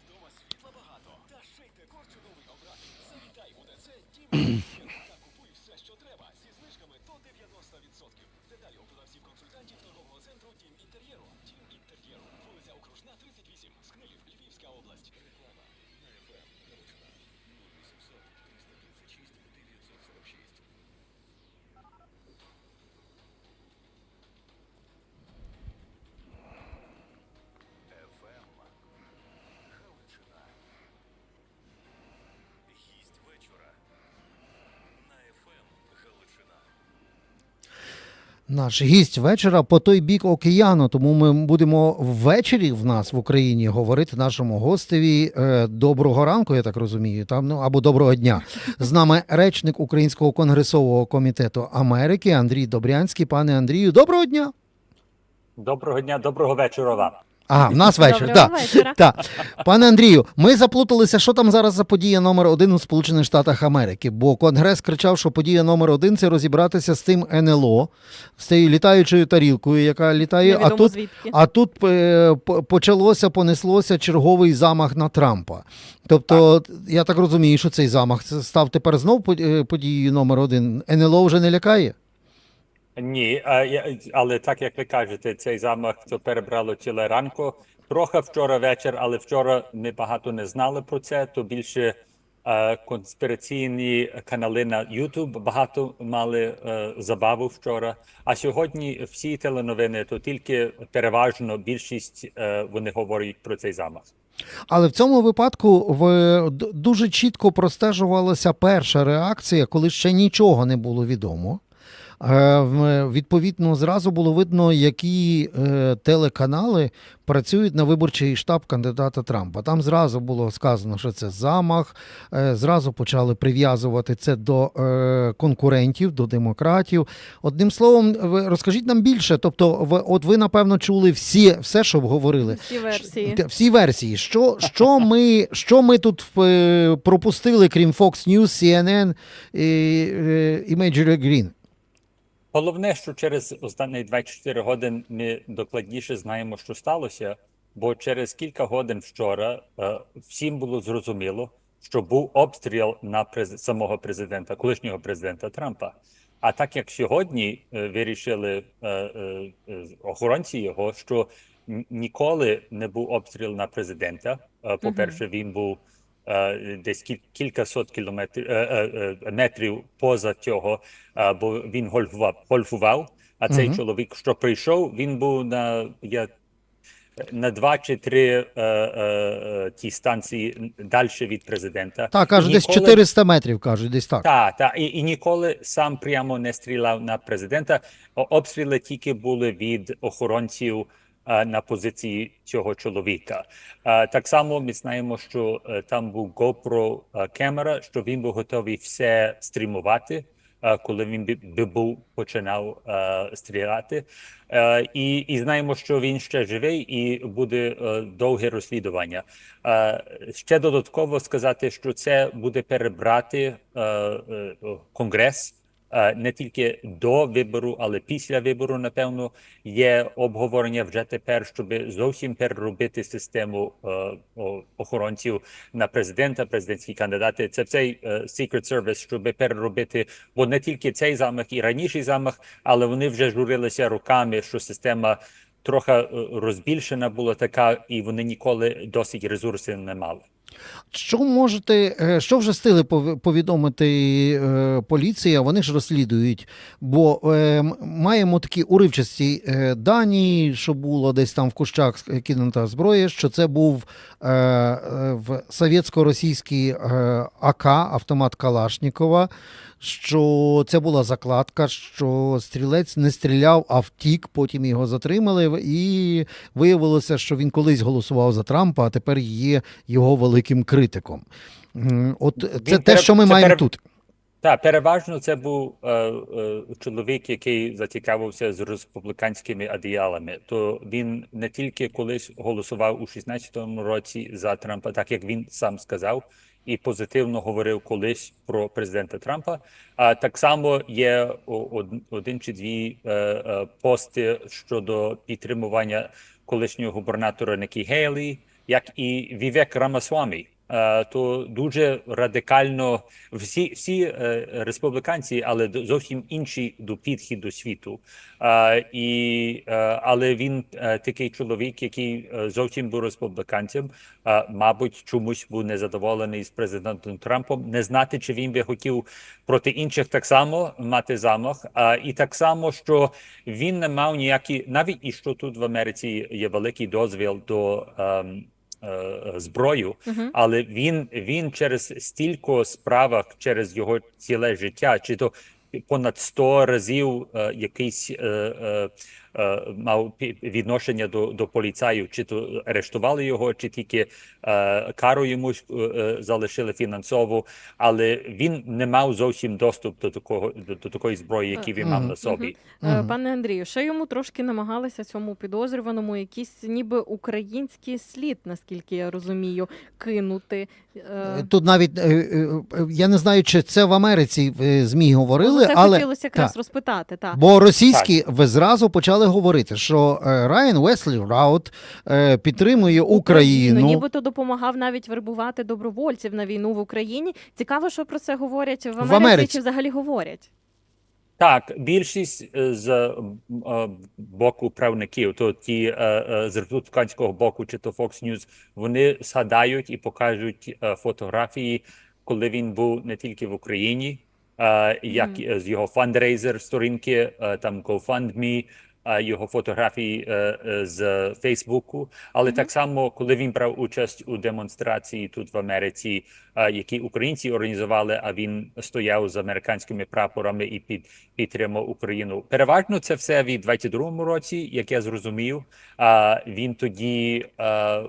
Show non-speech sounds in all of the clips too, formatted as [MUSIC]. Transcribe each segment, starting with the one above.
вдома світла багато, та ще й декор чудовий обрати. Завітай у ДЦ Дім та купуй все, що треба, зі знижками до 90%. Деталі у продавців консультантів торгового центру Дім інтер'єру. Дім інтер'єру. Вулиця Окружна, 38. Скнилів, Львівська область. Наш гість вечора по той бік океану. Тому ми будемо ввечері в нас в Україні говорити нашому гостеві е, доброго ранку, я так розумію, там ну або доброго дня. З нами речник Українського конгресового комітету Америки Андрій Добрянський. Пане Андрію, доброго дня. Доброго дня, доброго вечора вам. Ага, в нас вечір. Доброго Так. вечора. Так. Пане Андрію, ми заплуталися, що там зараз за подія номер один у Сполучених Штатах Америки. Бо Конгрес кричав, що подія номер один це розібратися з тим НЛО, з цією літаючою тарілкою, яка літає. А тут, звідки. а тут е, почалося, понеслося черговий замах на Трампа. Тобто, я так розумію, що цей замах став тепер знов е, подією номер один. НЛО вже не лякає? Ні, але так як ви кажете, цей замах то перебрало ціле ранку. Трохи вчора вечір, але вчора ми багато не знали про це. То більше е, конспіраційні канали на YouTube багато мали е, забаву вчора. А сьогодні всі теленовини, то тільки переважно більшість е, вони говорять про цей замах. Але в цьому випадку в дуже чітко простежувалася перша реакція, коли ще нічого не було відомо. Е, в- Відповідно, зразу було видно, які е, телеканали працюють на виборчий штаб кандидата Трампа. Там зразу було сказано, що це замах. е, Зразу почали прив'язувати це до е, конкурентів, до демократів. Одним словом, розкажіть нам більше. Тобто, от ви напевно чули всі, все, що говорили. Всі версії. Всі версії. Що, що, ми, що ми тут е, пропустили, крім Fox News, CNN і, е, і Major Green? Головне, що через останні 24 години ми докладніше знаємо, що сталося, бо через кілька годин вчора е, всім було зрозуміло, що був обстріл на през... самого президента, колишнього президента Трампа. А так як сьогодні е, вирішили е, охоронці його, що ніколи не був обстріл на президента. Е, По-перше, він був десь кіль- кількасот кілометрів е, е, е, метрів поза цього, е, бо він гольфував. гольфував. А цей Мгм. чоловік, що прийшов, він був на я на два чи три е, е, е, ті станції далі від президента. Так, кажуть, І десь 400 метрів, кажуть, десь так. так, так. І, і ніколи сам прямо не стріляв на президента. Обстріли тільки були від охоронців е, на позиції цього чоловіка. Так само ми знаємо, що е, там був GoPro камера, що він був готовий все стрімувати. Коли він би, був починав стріляти, і, і знаємо, що він ще живий, і буде е, довге розслідування. Ще додатково сказати, що це буде перебрати е, конгрес не тільки до вибору, але після вибору, напевно, є обговорення вже тепер, щоб зовсім переробити систему е, охоронців на президента, президентські кандидати. Це цей е, Secret Service, щоб переробити, бо не тільки цей замах і раніший замах, але вони вже журилися руками, що система трохи е, розбільшена була така, і вони ніколи досить ресурсів не мали. Що можете, е, що вже встигли пов- повідомити е, поліція? Вони ж розслідують, бо е, маємо такі уривчасті дані, що було десь там в кущах кинута зброя, що це був в совєтсько-російський АК, автомат Калашнікова, що це була закладка, що стрілець не стріляв, а втік, потім його затримали, і виявилося, що він колись голосував за Трампа, а тепер є його великим критиком. От це Він те, пере- що ми це маємо пере- тут. Так, переважно це був е, е, чоловік, який зацікавився з республіканськими адіалами. То він не тільки колись голосував у 16-му році за Трампа, так як він сам сказав, і позитивно говорив колись про президента Трампа. А так само є один чи дві е, е, пости щодо підтримування колишнього губернатора Нікі Гейлі. як і Вівек Рамасвамі. Е, То дуже радикально всі, всі е, республіканці, але зовсім інші до підхід до світу. Е, І, але він такий чоловік, який зовсім був республіканцем, мабуть, чомусь був незадоволений з президентом Трампом. Не знати, чи він би хотів проти інших так само мати замах. І так само, що він не мав ніякі, навіть і що тут в Америці є великий дозвіл до ем, зброю, Мгм. але він, він через стільки справах, через його ціле життя, чи то понад 100 разів е, якийсь е, е, е, мав пі- відношення до, до поліцаїв, чи то арештували його, чи тільки е, кару йому е, е, залишили фінансову, але він не мав зовсім доступ до такого до, до такої зброї, які він мав на собі. Е, Пане Андрію, ще йому трошки намагалися цьому підозрюваному якийсь ніби український слід, наскільки я розумію, кинути. Е, Тут навіть е, е, е, я не знаю, чи це в Америці е, ЗМІ говорили, ну, це але хотілося якраз так. розпитати. Та. Бо російські ви зразу почали говорити, що е, Райан Веслі Раут е, підтримує Україну. Нібито допомагав навіть вербувати добровольців на війну в Україні. Цікаво, що про це говорять в Америці, Америці. чи взагалі говорять. Так, більшість е, з боку правників, то ті з республіканського боку, чи то Fox News, вони згадають і покажуть фотографії, коли він був не тільки в Україні, як е, з його фандрейзер сторінки, там GoFundMe, його фотографії е, е, з Фейсбуку. Але Мгм. так само, коли він брав участь у демонстрації тут в Америці, які українці організували, а він стояв з американськими прапорами і під підтримав Україну. Переважно це все від 22-му році, як я зрозумів. А він тоді е,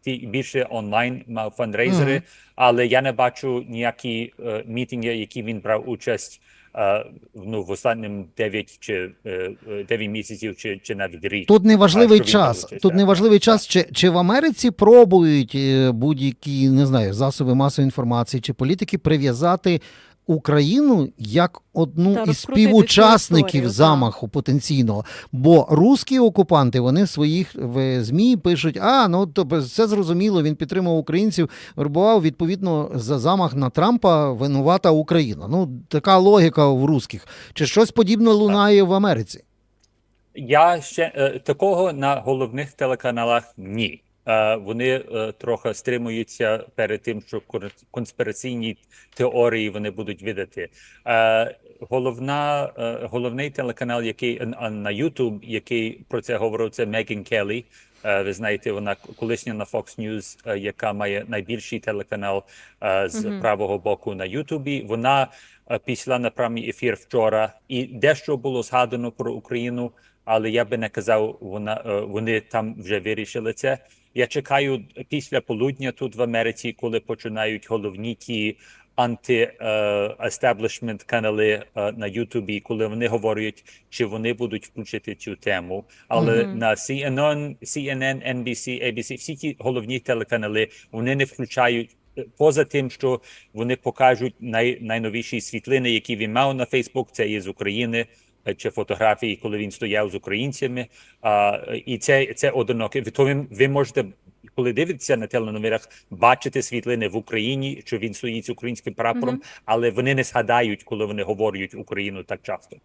ті більше онлайн мав фандрейзери, Мгм. але я не бачу ніякі мітинги, які він брав участь. Е, Ну, в останнім 9 чи е, е, 9 місяців, чи, чи навіть рік. Тут неважливий час. участь, Тут неважливий час, чи, чи в Америці пробують е, будь-які не знаю засоби масової інформації чи політики прив'язати Україну як одну Та із співучасників історію, так. замаху потенційного. Бо русські окупанти вони в своїх в змі пишуть: а ну то все зрозуміло. Він підтримав українців, вербував відповідно за замах на Трампа. Винувата Україна. Ну така логіка в русських. Чи щось подібне лунає в Америці? Я ще е, такого на головних телеканалах ні. Вони е, трохи стримуються перед тим, що конспіраційні теорії вони будуть видати. Головна, е, головний телеканал, який на YouTube, який про це говорив, це Меган Келлі. Е, ви знаєте, вона колишня на Fox News, яка має найбільший телеканал з Мгм. правого боку на Ютубі. Вона пішла на прямий ефір вчора, і дещо було згадано про Україну але я би не казав, вона вони там вже вирішили це. Я чекаю після полудня тут в Америці, коли починають головні ті анти-естеблішмент канали е, на Ютубі, коли вони говорять, чи вони будуть включити цю тему. Але Мгм. на CNN, CNN, NBC, ABC, всі ті головні телеканали вони не включають. е, Поза тим, що вони покажуть най, найновіші світлини, які він мав на Фейсбук, це є з України, чи фотографії, коли він стояв з українцями. А, і це, це одиноке. Ви, ви можете, коли дивитеся на теленомерах, бачити світлини в Україні, що він стоїть з українським прапором, Мгм. але вони не згадають, коли вони говорять Україну так часто.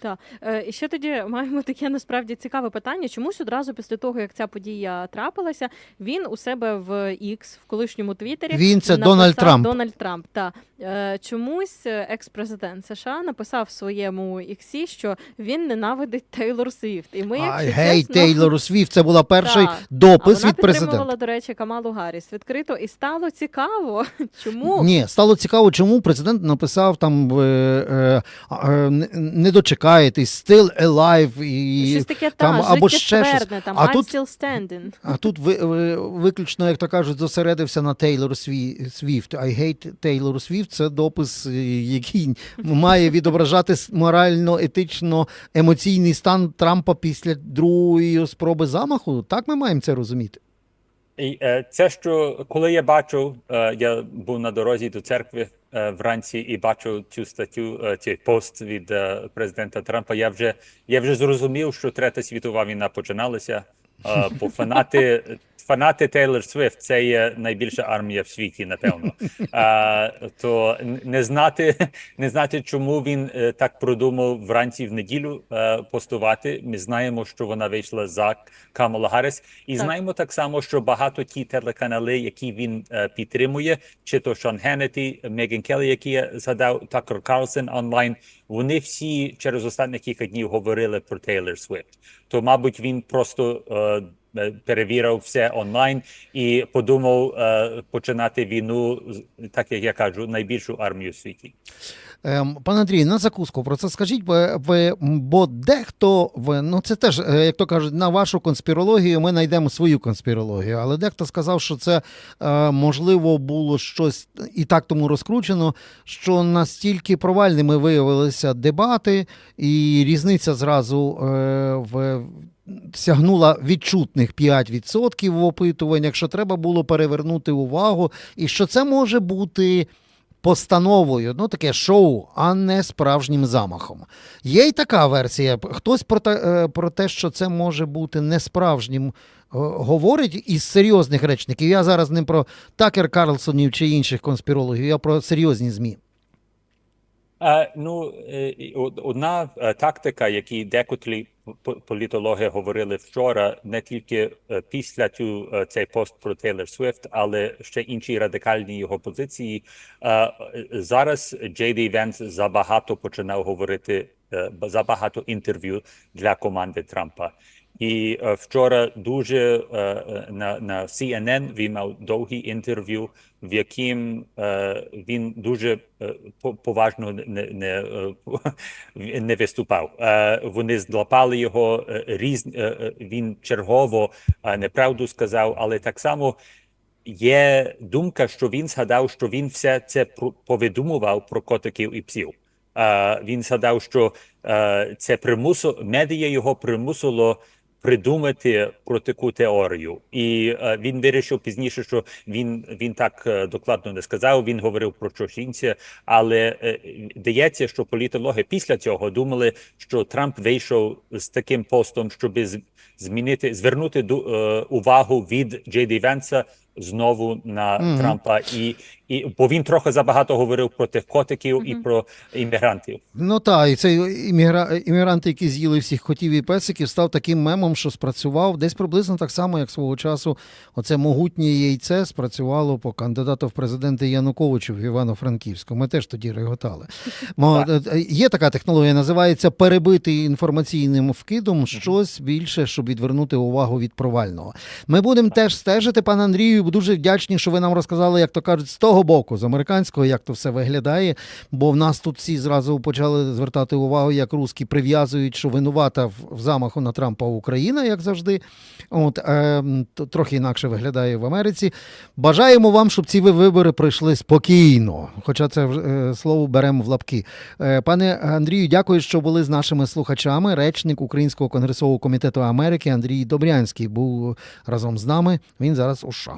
Так. Е, І ще тоді маємо таке насправді цікаве питання. Чомусь одразу після того, як ця подія трапилася, він у себе в X, в колишньому Твіттері, Він це написав Дональд Трамп. Дональд Трамп. Та е, чомусь екс-президент США написав своєму іксі, що він ненавидить Тейлор Свіфт. І ми, якщо гей, чесно, Тейлор Свіфт. Це була перший Так. допис а вона від президента. підтримувала, до речі, Камалу Гарріс відкрито, і стало цікаво, [LAUGHS] чому Ні, стало цікаво, чому президент написав там е, е, е, не- не дочекаєтесь, still alive і щось таке там, та, або ще щось. там А I'm тут- still standing. А тут ви, ви- виключно, як то кажуть, зосередився на Тейлор Сві- Свіфт. I hate Taylor Swift. Це допис, е, який має відображати морально, етично, емоційний стан Трампа після другої спроби замаху. Так ми маємо це розуміти. Е, це, що коли я бачив, е, я був на дорозі до церкви е, вранці і бачив цю статтю, цей пост від президента Трампа. Я вже я вже зрозумів, що третя світова війна починалася. Бо фанати фанати Тейлор Свифт це є найбільша армія в світі, напевно. [LAUGHS] А, то не знати, не знати, чому він е, так продумав вранці в неділю е, постувати. Ми знаємо, що вона вийшла за Камала Гарріс, і Так. знаємо так само, що багато ті телеканали, які він е, підтримує, чи то Шон Геннеті, Меган Келлі, які я згадав, Такер Карлсон онлайн. Вони всі через останні кілька днів говорили про Тейлор Свифт. То, мабуть, він просто перевірив все онлайн і подумав е, починати війну, так як я кажу, найбільшу армію в світі. Ем, Пане Андрій, на закуску про це скажіть, ви, бо дехто, ну це теж, е, як то кажуть, на вашу конспірологію ми знайдемо свою конспірологію, але дехто сказав, що це е, можливо було щось і так тому розкручено, що настільки провальними виявилися дебати, і різниця зразу е, в. Сягнула відчутних 5% в опитуваннях, що треба було перевернути увагу, і що це може бути постановою, ну таке шоу, а не справжнім замахом. Є й така версія. Хтось про те, е, про те що це може бути не справжнім, е, говорить із серйозних речників. Я зараз не про Такер Карлсонів чи інших конспірологів, я про серйозні ЗМІ. Е, ну, е, одна е, тактика, які декотрі по- політологи говорили вчора, не тільки після цю, цей пост про Тейлор Свифт, але ще інші радикальні його позиції. Зараз Джей Ді Венс забагато починав говорити, забагато інтерв'ю для команди Трампа. І е, вчора дуже е, е, на, на CNN він мав довгі інтерв'ю, в яким він дуже поважно не, не, не [LAUGHS] виступав. Вони злапали його різ, він чергово неправду сказав, але так само є думка, що він згадав, що він все це повидумував про котиків і псів. Він згадав, що це примусо медіа його примусило придумати про таку теорію, і е, він вирішив пізніше, що він він так е, докладно не сказав. Він говорив про щось інше, але е, дається, що політологи після цього думали, що Трамп вийшов з таким постом, щоб змінити звернути увагу від Джей Ді Венса знову на Мгм. Трампа, і, і бо він трохи забагато говорив про тих котиків і про іммігрантів. Ну так, і цей іммігра... іммігрант, який з'їли всіх котів і песиків, став таким мемом, що спрацював десь приблизно так само, як свого часу оце могутнє яйце спрацювало по кандидату в президенти Януковичу в Івано-Франківську. Ми теж тоді реготали. [LAUGHS] Мо, е, Є така технологія, називається перебити інформаційним вкидом щось більше, щоб відвернути увагу від провального. Ми будемо теж стежити, пане Андрію. Дуже вдячні, що ви нам розказали, як то кажуть, з того боку, з американського, як то все виглядає. Бо в нас тут всі зразу почали звертати увагу, як русські прив'язують, що винувата в, замаху на Трампа Україна, як завжди. От е, трохи інакше виглядає в Америці. Бажаємо вам, щоб ці ви- вибори пройшли спокійно. Хоча це е, слово беремо в лапки. Е, пане Андрію, дякую, що були з нашими слухачами. Речник Українського конгресового комітету Америки Андрій Добрянський був разом з нами. Він зараз у США.